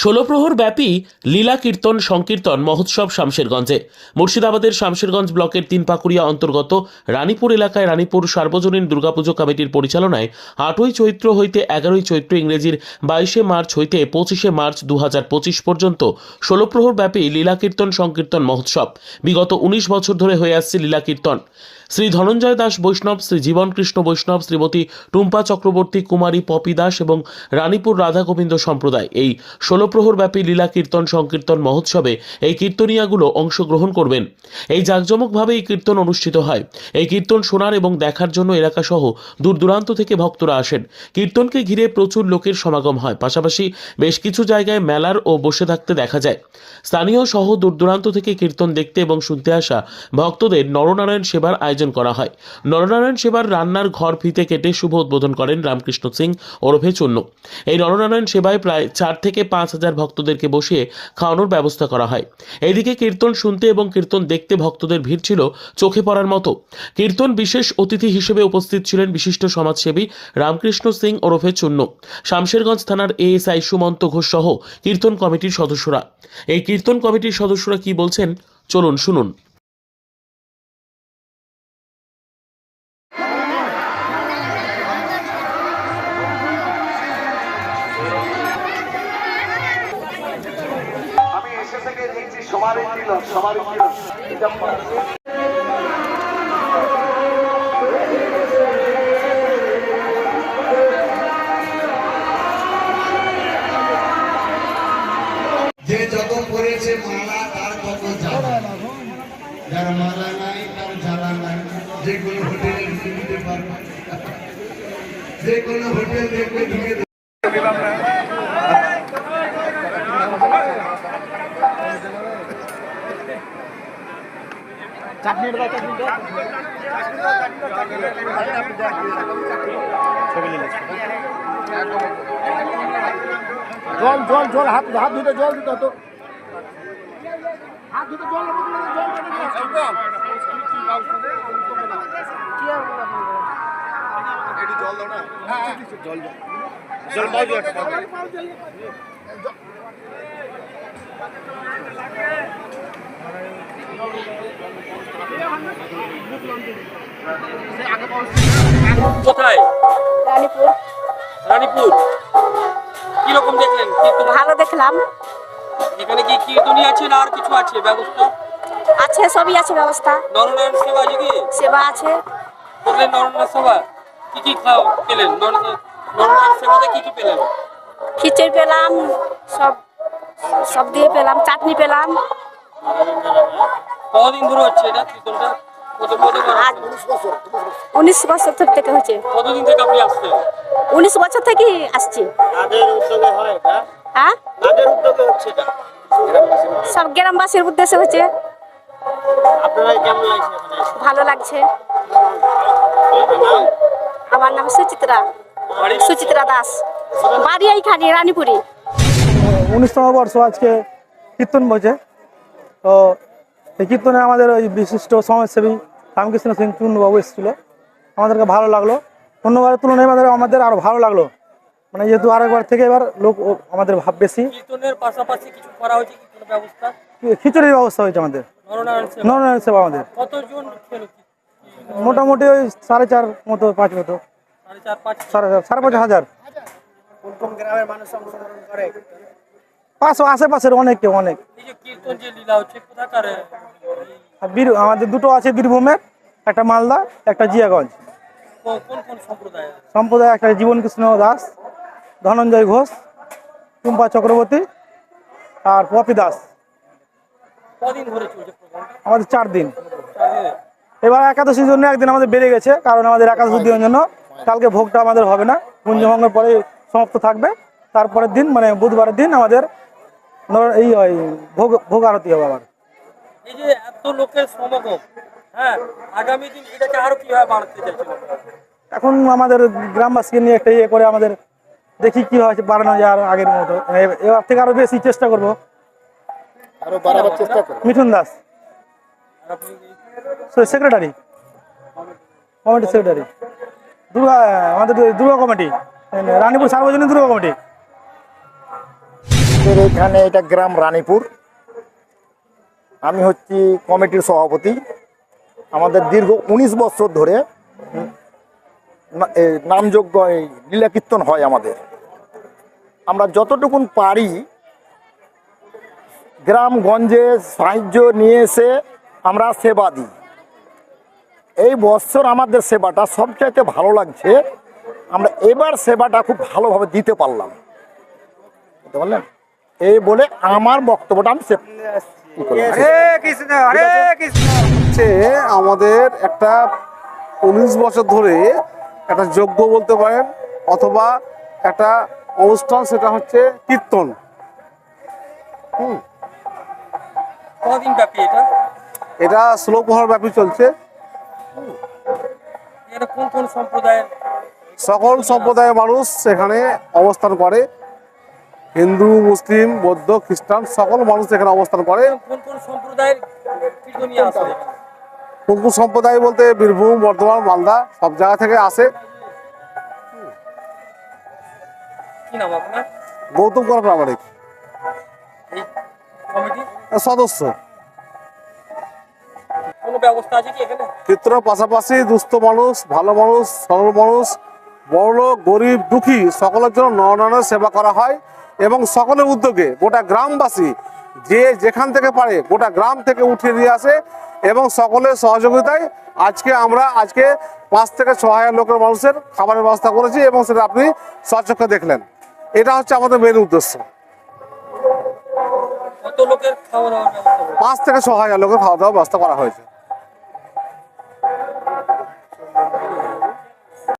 ষোলো প্রহর ব্যাপী লীলা কীর্তন সংকীর্তন মহোৎসব শামশেরগঞ্জে। মুর্শিদাবাদের শামশেরগঞ্জ ব্লকের তিন পাকুড়িয়া অন্তর্গত রানীপুর এলাকায় রানীপুর সার্বজনীন দুর্গাপুজো কমিটির পরিচালনায় আটই চৈত্র হইতে এগারোই চৈত্র ইংরেজির বাইশে মার্চ হইতে পঁচিশে মার্চ দু পঁচিশ পর্যন্ত ষোলো প্রহর ব্যাপী লীলা কীর্তন সংকীর্তন মহোৎসব। বিগত উনিশ বছর ধরে হয়ে আসছে লীলা কীর্তন। শ্রী ধনঞ্জয় দাস বৈষ্ণব, শ্রী জীবন কৃষ্ণ বৈষ্ণব, শ্রীমতী টুম্পা চক্রবর্তী, কুমারী পপি দাস এবং রানীপুর রাধা গোবিন্দ সম্প্রদায় এই ষোলো প্রহর ব্যাপী লীলা কীর্তন সংকীর্তন মহোৎসবে এই কীর্তনিয়াগুলো অংশগ্রহণ করবেন। এই জাঁকজমকভাবে এই কীর্তন অনুষ্ঠিত হয়। এই কীর্তন শোনার এবং দেখার জন্য এলাকাসহ দূর দূরান্ত থেকে ভক্তরা আসেন। কীর্তনকে ঘিরে প্রচুর লোকের সমাগম হয়। পাশাপাশি বেশ কিছু জায়গায় মেলার ও বসে থাকতে দেখা যায়। স্থানীয় সহ দূর দূরান্ত থেকে কীর্তন দেখতে এবং শুনতে আসা ভক্তদের নরনারায়ণ সেবার আয়োজন করা হয়। নরনারায়ণ সেবার রান্নার ঘর ফিতে কেটে শুভ উদ্বোধন করেন রামকৃষ্ণ সিং ওরফে চূন্য এই নরনারায়ণ সেবায় প্রায় চার থেকে পাঁচ হাজার ভক্তদেরকে বসিয়ে খাওয়ানোর ব্যবস্থা করা হয়। এদিকে কীর্তন শুনতে এবং কীর্তন দেখতে ভক্তদের ভিড় ছিল চোখে পড়ার মতো। কীর্তন বিশেষ অতিথি হিসেবে উপস্থিত ছিলেন বিশিষ্ট সমাজসেবী রামকৃষ্ণ সিং ওরফে চূন্য শামশেরগঞ্জ থানার এএসআই সুমন্ত ঘোষ সহ কীর্তন কমিটির সদস্যরা। এই কীর্তন কমিটির সদস্যরা কি বলছেন, চলুন শুনুন। সবারই ছিল সবারই ছিল। যে যত পড়েছে মালা, তার তত জ্বালা। যার মালা নাই, তার জ্বালা নাই। যে কোনো হোটেলে ঢুকে দিতে পারবে। যে কোনো হোটেল দেখবে ঢুকে জল জল জল হাত হাত ধুতে জল দিতে হতো। হাত ধুতে জল জল কোথায়? রানীপুর। রানীপুর। কীরকম দেখলেন? ভালো দেখলাম। এখানে কি কীর্তনী আছে না আর কিছু আছে? ব্যবস্থা? আছে সবই আছে ব্যবস্থা। নরনারায়ণ সেবা আছে কি? সেবা আছে। করলেন নরনারায়ণ সেবা। কি কি খাও পেলেন? নর- নরনারায়ণ সেবাতে কি কি পেলেন? খিচুড়ি পেলাম সব সব দিয়ে পেলাম চাটনি পেলাম। কতদিন ধরে হচ্ছে এটা কীর্তনটা? উনিশ বছর থেকে থেকে হচ্ছে। কতদিন থেকে আপনি আসছেন? উনিশ বছর থেকে আসছি। হয় সব গ্রামবাসীর উদ্দেশ্যে হচ্ছে? ভালো লাগছে। আমার নাম সুচিত্রা। সুচিত্রা দাস। বাড়ি এইখানে রানীপুরি। উনিশতম বর্ষ আজকে কীর্তন বলছে তো এই কীর্তনে আমাদের ওই বিশিষ্ট সমাজসেবী রামকৃষ্ণ সিং চুন্নবাবু এসেছিল। আমাদেরকে ভালো লাগল। অন্যবারের তুলনায় আমাদের আমাদের আরও ভালো লাগল। মানে যেহেতু আরেকবার থেকে এবার লোক ও- আমাদের ভাব বেশি। পাশাপাশি কিছু করা হয়েছে ব্যবস্থা? খিচুড়ির ব্যবস্থা হয়েছে আমাদের। নরনারায়ণ সেবা। আমাদের। কতজন মোটামুটি ওই সাড়ে চার মতো পাঁচ মতো। সাড়ে চার পাঁচ সাড়ে পাঁচ হাজার। পাঁচশো আশেপাশের অনেক কেউ অনেক কোথাকার এই আর বীর আমাদের দুটো আছে বীরভূমের একটা মালদা একটা জিয়াগঞ্জ। সম্প্রদায় একটা জীবন কৃষ্ণ দাস ধনঞ্জয় ঘোষ টুম্পা চক্রবর্তী আর পপি দাস। আমাদের চার দিন। এবার একাদশীর জন্য একদিন আমাদের বেড়ে গেছে কারণ আমাদের একাদশী দিনের জন্য কালকে ভোগটা আমাদের হবে না। পুঞ্জভঙ্গের পরে সমাপ্ত থাকবে। তারপরের দিন মানে বুধবারের দিন আমাদের এই ওই ভোগ ভোগ আরতি হবে আবার এই যে এত লোকের সমাগম হ্যাঁ আগামী দিন এটাকে আরও কীভাবে বাড়াতে চাইছেন এখন আমাদের গ্রামবাসীকে নিয়ে একটা ইয়ে করে আমাদের দেখি কি হয় বাড়ানো যায় আর আগের মতো। এবার থেকে আরও বেশি চেষ্টা করব। আরও বাড়াবার চেষ্টা করো। Mithun Das. Secretary. Committee secretary. Durga আমাদের দুর্গা কমিটি। রানীপুর সার্বজনীন দুর্গা কমিটি। এখানে এটা গ্রাম রানীপুর। আমি হচ্ছি কমিটির সভাপতি। আমাদের দীর্ঘ উনিশ বছর ধরে নামযোগ্য এই লীলা কীর্তন হয় আমাদের। আমরা যতটুকুন পারি গ্রামগঞ্জে সাহায্য নিয়ে এসে আমরা সেবা দিই। এই বছর আমাদের সেবাটা সবচাইতে ভালো লাগছে। আমরা এবার সেবাটা খুব ভালোভাবে দিতে পারলাম। বুঝতে পারলেন? এই বলে আমার বক্তব্যটা আমি আমাদের একটা উনিশ বছর ধরে একটা যজ্ঞ বলতে পারেন অথবা একটা অনুষ্ঠান সেটা হচ্ছে কীর্তন। কদিন ব্যাপী এটা? এটা প্রহর ব্যাপী চলছে। কোন কোন সম্প্রদায়ের? সকল সম্প্রদায়ের মানুষ সেখানে অবস্থান করে। হিন্দু মুসলিম বৌদ্ধ খ্রিস্টান সকল মানুষ এখানে অবস্থান করে। কোন কোন সম্প্রদায়ের কোন কোন সম্প্রদায় বলতে বীরভূম বর্ধমান মালদা সব জায়গা থেকে আসে। গৌতম করা প্রামাণিক। সদস্য। কীর্তনের পাশাপাশি দুস্থ মানুষ ভালো মানুষ সরল মানুষ বড়লোক গরিব দুঃখী সকলের জন্য নরনারায়ণের সেবা করা হয়। এবং সকলের উদ্যোগে গোটা গ্রামবাসী যে যেখান থেকে পারে গোটা গ্রাম থেকে উঠিয়ে নিয়ে আসে এবং সকলের সহযোগিতায় আজকে আমরা আজকে পাঁচ থেকে ছ হাজার লোকের মানুষের খাবারের ব্যবস্থা করেছি এবং সেটা আপনি সচক্ষে দেখলেন। এটা হচ্ছে আমাদের মেন উদ্দেশ্য? পাঁচ থেকে ছ হাজার লোকের খাওয়া দাওয়ার ব্যবস্থা করা হয়েছে।